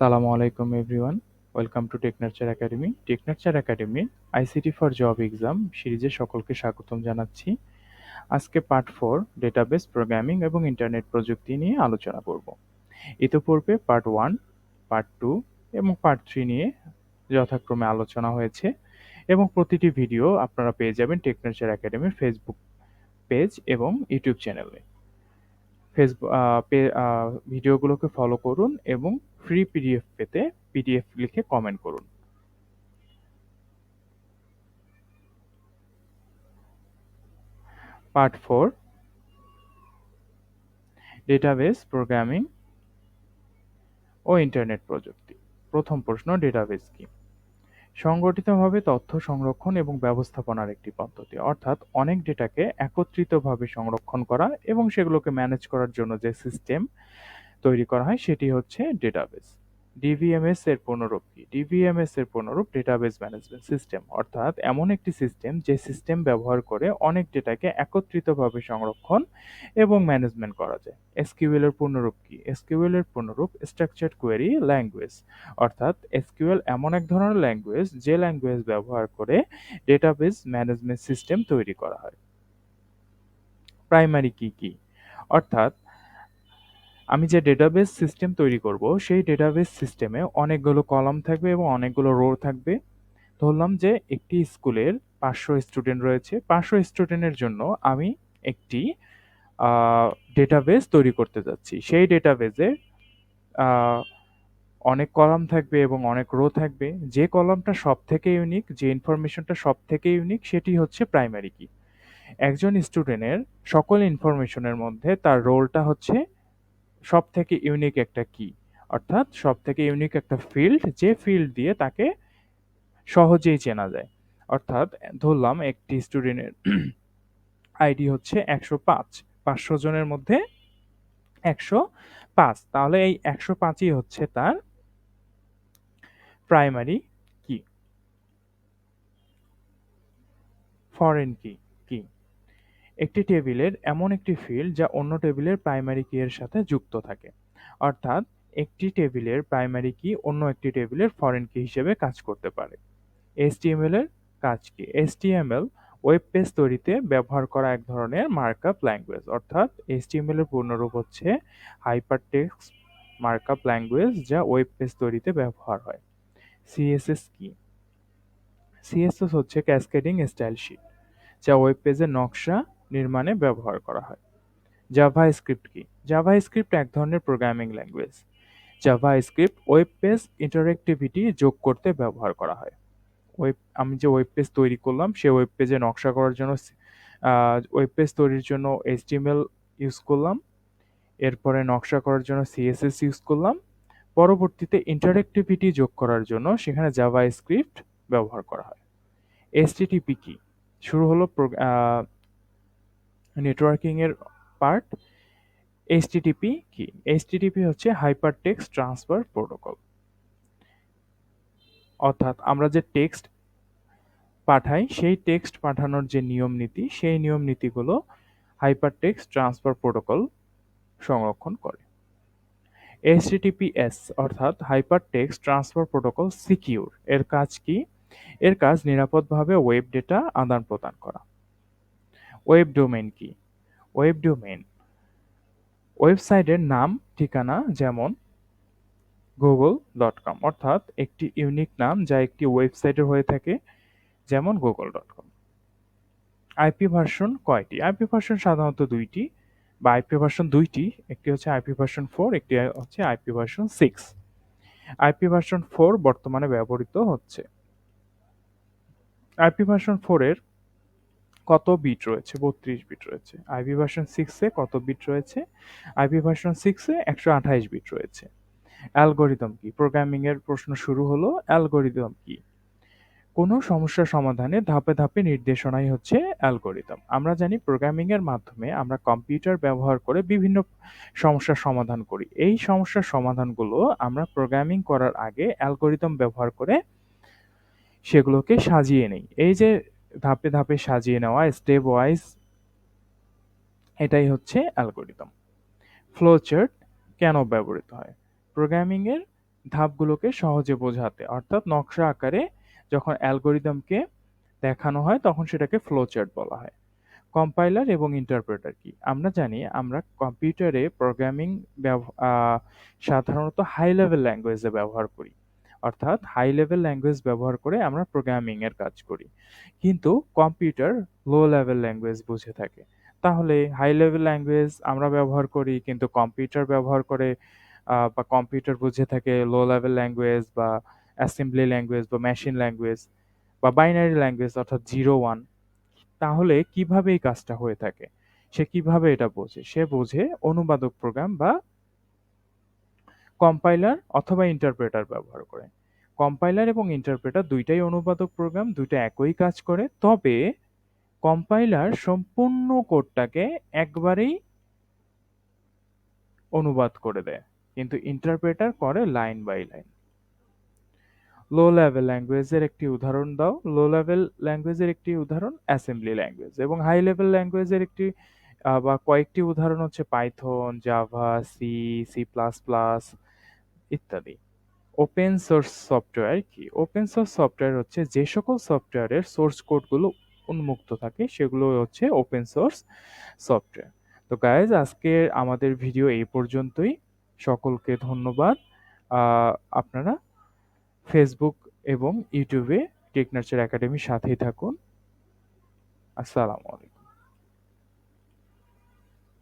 আসসালামু আলাইকুম everyone. Welcome to Technurture academy. Technurture academy ICT for job exam সিরিজে সকলকে স্বাগতম জানাচ্ছি। আজকে পার্ট ফোর, ডেটাবেস প্রোগ্রামিং এবং ইন্টারনেট প্রযুক্তি নিয়ে আলোচনা করব। ইতোপূর্বে পার্ট ওয়ান, পার্ট টু এবং পার্ট থ্রি নিয়ে যথাক্রমে আলোচনা হয়েছে এবং প্রতিটি ভিডিও আপনারা পেয়ে যাবেন টেকনার্চার একাডেমির ফেসবুক পেজ এবং ইউটিউব চ্যানেলে। ফেসবুক ভিডিওগুলোকে ফলো করুন এবং ফ্রি পিডিএফ পেতে পিডিএফ লিখে কমেন্ট করুন। পার্ট ফোর ডেটাবেস প্রোগ্রামিং ও ইন্টারনেট প্রযুক্তি। প্রথম প্রশ্ন ডেটাবেস কি? সংগঠিতভাবে তথ্য সংরক্ষণ এবং ব্যবস্থাপনার একটি পদ্ধতি। অর্থাৎ অনেক ডেটাকে একত্রিতভাবে সংরক্ষণ করা এবং সেগুলোকে ম্যানেজ করার জন্য যে সিস্টেম তৈরি করা হয়, সেটি হচ্ছে ডেটাবেস ডিভিএমএস এর পুনরূপ কি? ডিভিএমএস এর পুনরূপ ডেটাবেস ম্যানেজমেন্ট সিস্টেম অর্থাৎ এমন একটি সিস্টেম যে সিস্টেম ব্যবহার করে অনেক ডেটাকে একত্রিতভাবে সংরক্ষণ এবং ম্যানেজমেন্ট করা যায়। এসকিউএল এর পুনরূপ কি? এসকিউএল এর পুনরূপ স্ট্রাকচার্ড কোয়েরি ল্যাঙ্গুয়েজ অর্থাৎ এসকিউএল এমন এক ধরনের ল্যাঙ্গুয়েজ যে ল্যাঙ্গুয়েজ ব্যবহার করে ডেটাবেস ম্যানেজমেন্ট সিস্টেম তৈরি করা হয়। প্রাইমারি কি কি? অর্থাৎ আমি যে ডেটাবেস সিস্টেম তৈরি করব, সেই ডেটাবেস সিস্টেমে অনেকগুলো কলাম থাকবে এবং অনেকগুলো রো থাকবে। ধরলাম যে একটি স্কুলের পাঁচশো স্টুডেন্ট রয়েছে। পাঁচশো স্টুডেন্টের জন্য আমি একটি ডেটাবেস তৈরি করতে যাচ্ছি। সেই ডেটাবেসে অনেক কলাম থাকবে এবং অনেক রো থাকবে। যে কলামটা সব থেকে ইউনিক যে ইনফরমেশনটা সব থেকে ইউনিক সেটি হচ্ছে প্রাইমারি কি একজন স্টুডেন্টের সকল ইনফরমেশনের মধ্যে তার রোলটা হচ্ছে সব থেকে ইউনিক একটা কি? অর্থাৎ সব থেকে ইউনিক একটা ফিল্ড যে ফিল্ড দিয়ে তাকে সহজেই চেনা যায়। অর্থাৎ, ধরলাম একটি স্টুডেন্টের আইডি হচ্ছে একশো পাঁচ, পাঁচশো জনের মধ্যে একশো পাঁচ। তাহলে এই একশো পাঁচই হচ্ছে তার প্রাইমারি কি? ফরেন কি কি? একটি টেবিলের এমন একটি ফিল্ড যা অন্য টেবিলের প্রাইমারি কি এর সাথে যুক্ত থাকে। অর্থাৎ, একটি টেবিলের প্রাইমারি কি অন্য একটি টেবিলের ফরেন কি হিসেবে কাজ করতে পারে। এসটিএমএল এর কাজ কি? এসটিএমএল ওয়েব পেজ তৈরিতে ব্যবহার করা এক ধরনের মার্কআপ ল্যাঙ্গুয়েজ অর্থাৎ এসটিএমএল এর পূর্ণরূপ হচ্ছে হাইপারটেক্সট মার্কআপ ল্যাঙ্গুয়েজ যা ওয়েব পেজ তৈরিতে ব্যবহার হয়। সিএসএস কি? সিএসএস হচ্ছে ক্যাসকেডিং স্টাইল শিট যা ওয়েব পেজের নকশা নির্মাণে ব্যবহার করা হয়। জাভা স্ক্রিপ্ট কি? জাভা স্ক্রিপ্ট এক ধরনের programming language JavaScript web page interactivity যোগ করতে ব্যবহার করা হয়। ওয়েব আমি যে ওয়েব পেজ তৈরি করলাম, সে ওয়েব পেজে নকশা করার জন্য ওয়েব পেজ তৈরির জন্য এইচটিএমএল ইউজ করলাম। এরপরে নকশা করার জন্য সিএসএস ইউজ করলাম। পরবর্তীতে ইন্টারেক্টিভিটি যোগ করার জন্য সেখানে জাভা স্ক্রিপ্ট ব্যবহার করা হয়। এসটিটিপি কি? শুরু হলো নেটওয়ার্কিং এর পার্ট এইচটিটিপি কি এইচটিটিপি হচ্ছে হাইপার টেক্সট ট্রান্সফার প্রোটোকল অর্থাৎ আমরা যে টেক্সট পাঠাই, সেই টেক্সট পাঠানোর যে নিয়ম নীতি, সেই নিয়ম নীতিগুলো হাইপার টেক্সট ট্রান্সফার প্রোটোকল সংরক্ষণ করে। এইচটিটিপিএস অর্থাৎ hyper text transfer protocol secure এর কাজ কি? এর কাজ নিরাপদভাবে ওয়েব ডেটা আদান প্রদান করা। ওয়েব ডোমেন কি? ওয়েব ডোমেন ওয়েবসাইটের নাম, ঠিকানা যেমন গুগল ডট কম অর্থাৎ একটি ইউনিক নাম যা একটি ওয়েবসাইটের হয়ে থাকে, যেমন Google dot com IP version কয়টি? আইপি ভার্সন সাধারণত দুইটি বা আইপি ভার্সন দুইটি, একটি হচ্ছে আইপি ভার্সন ফোর একটি হচ্ছে IP version six IP version four বর্তমানে ব্যবহৃত হচ্ছে। আইপি ভার্সন ফোরের কত বিট রয়েছে? বত্রিশ বিট রয়েছে। আইভি ভার্সন সিক্সে কত বিট রয়েছে? আইভি ভার্সন সিক্সে একশো আঠাইশ বিট রয়েছে। অ্যালগোরিদম কি? প্রোগ্রামিং এর প্রশ্ন শুরু হলো, অ্যালগোরিদম কি? কোনো সমস্যা সমাধানে ধাপে ধাপে নির্দেশনাই হচ্ছে অ্যালগোরিদম। আমরা জানি প্রোগ্রামিং এর মাধ্যমে আমরা কম্পিউটার ব্যবহার করে বিভিন্ন সমস্যার সমাধান করি। এই সমস্যার সমাধানগুলো আমরা প্রোগ্রামিং করার আগে অ্যালগোরিদম ব্যবহার করে সেগুলোকে সাজিয়ে নেই। এই যে ধাপে ধাপে সাজিয়ে নেওয়া স্টেপ ওয়াইজ এটাই হচ্ছে অ্যালগোরিদম ফ্লোচার্ট কেন ব্যবহৃত হয়? প্রোগ্রামিংয়ের ধাপগুলোকে সহজে বোঝাতে, অর্থাৎ নকশা আকারে যখন অ্যালগরিদমকে দেখানো হয়, তখন সেটাকে ফ্লোচার্ট বলা হয়। কম্পাইলার এবং ইন্টারপ্রেটার কি? আমরা জানি আমরা কম্পিউটারে প্রোগ্রামিং সাধারণত হাই লেভেল ল্যাঙ্গুয়েজে ব্যবহার করি। অর্থাৎ হাই লেভেল ল্যাঙ্গুয়েজ ব্যবহার করে আমরা প্রোগ্রামিং এর কাজ করি। কিন্তু কম্পিউটার লো লেভেল ল্যাঙ্গুয়েজ বুঝে থাকে। তাহলে হাই লেভেল ল্যাঙ্গুয়েজ আমরা ব্যবহার করি, কিন্তু কম্পিউটার ব্যবহার করে বা কম্পিউটার বুঝে থাকে লো লেভেল ল্যাঙ্গুয়েজ বা অ্যাসেম্বলি ল্যাঙ্গুয়েজ বা মেশিন ল্যাঙ্গুয়েজ বা বাইনারি ল্যাঙ্গুয়েজ অর্থাৎ জিরো ওয়ান তাহলে কীভাবে এই কাজটা হয়ে থাকে? সে কীভাবে এটা বোঝে? সে বোঝে অনুবাদক প্রোগ্রাম বা কম্পাইলার অথবা ইন্টারপ্রেটার ব্যবহার করে। কম্পাইলার এবং ইন্টারপ্রেটার দুইটাই অনুবাদক প্রোগ্রাম, দুইটা একই কাজ করে। তবে কম্পাইলার সম্পূর্ণ কোডটাকে একবারেই অনুবাদ করে দেয়, কিন্তু ইন্টারপ্রেটার করে line by line. Low level ল্যাঙ্গুয়েজের একটি উদাহরণ দাও। লো লেভেল ল্যাঙ্গুয়েজের একটি উদাহরণ অ্যাসেম্বলি ল্যাঙ্গুয়েজ এবং হাই লেভেল ল্যাঙ্গুয়েজের একটি বা কয়েকটি উদাহরণ হচ্ছে Python Java C C plus plus ইত্যাদি। ওপেন সোর্স সফটওয়্যার কি? ওপেন সোর্স সফটওয়্যার হচ্ছে যে সকল সফটওয়্যারের সোর্স কোডগুলো উন্মুক্ত থাকে, সেগুলো হচ্ছে ওপেন সোর্স সফটওয়্যার তো গাইজ আজকের আমাদের ভিডিও এই পর্যন্তই। সকলকে ধন্যবাদ। আপনারা ফেসবুক এবং ইউটিউবে টেকনার্চার একাডেমির সাথেই থাকুন। আসসালামু আলাইকুম।